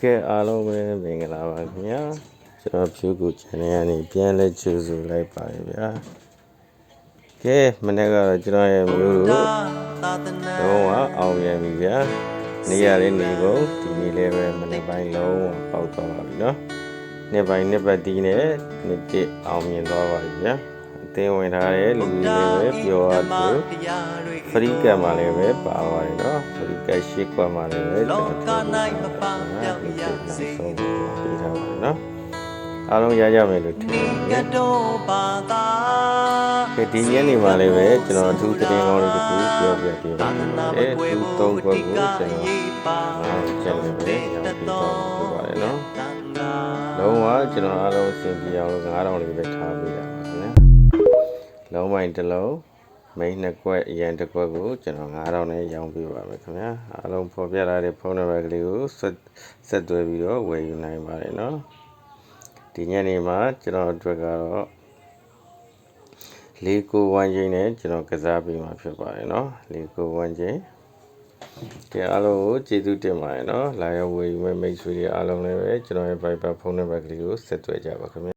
ကဲအားလုံးပဲမင်္ဂလာပါခင်ဗျာကျွန်တော်ဖြူကူ channel ကနေပြန်လဲကြိုဆိုလိုက်ပါတယ်ဗျာကဲမနေ့ကတော့ကျွန်တော်ရဲ့မျိုးတို့လုံးဝအောင်ရပြီဗျာနေရလေးနေကုန်ဒီနေ့လည်းပဲမနေ့ပိုင်းလုံးဝပေါက်သွားပါပြီเนาะနေ့ပိုင်းနေ့ပတ်တီးနဲ့နေ့တစ်အောင်မြင်သွားပါပြီဗျာ တင်ဝင်ထားတဲ့လူတွေလည်းပဲပြောရတယ်ဖရိကံမှာလည်းပဲပါပါတယ်နော်ဖရိကရှိခွာမှာလည်းပဲလောက၌မပန်းပြောင်းရစေဖို့ပြီးထားပါတယ်နော်အားလုံးရကြမယ်လို့ထင်ပါတယ်ကဲဒီညနေမှာလည်းပဲကျွန်တော်အထူးတင်ကောင်းလေးတစ်ခုပြောပြပေးပါမယ်အဲသူသုံးခွက်ကိုကျွန်တော်ကျွန်တော်ပဲရောက်ပြီးတော့ပါတယ်နော်လုံးဝကျွန်တော်အားလုံးအဆင်ပြေအောင်လို့9000လေးပဲထားပေးရပါမယ် လုံးမိုင်းတစ်လုံးမိန်းနှစ်ကွက်အရန်တစ်ကွက်ကိုကျွန်တော်9000နဲ့ရောင်းပေးပါမယ်ခင်ဗျာ။အားလုံးဖော်ပြထားတဲ့ဖုန်းနံပါတ်ကလေးကိုဆက်ဆက်သွယ်ပြီးတော့ဝယ်ယူနိုင်ပါတယ်နော်။ဒီညနေမှာကျွန်တော်အတွက်ကတော့လေးကိုဝမ်းချင်းနဲ့ကျွန်တော်ကစားပေးမှာဖြစ်ပါတယ်เนาะလေးကိုဝမ်းချင်းကဲအားလုံးကိုကျေးဇူးတင်ပါတယ်เนาะလာရောက်ဝေယူမဲ့မိတ်ဆွေတွေအားလုံးလည်းပဲကျွန်တော်ရဲ့ Viber ဖုန်းနံပါတ်ကလေးကိုဆက်သွယ်ကြပါခင်ဗျာ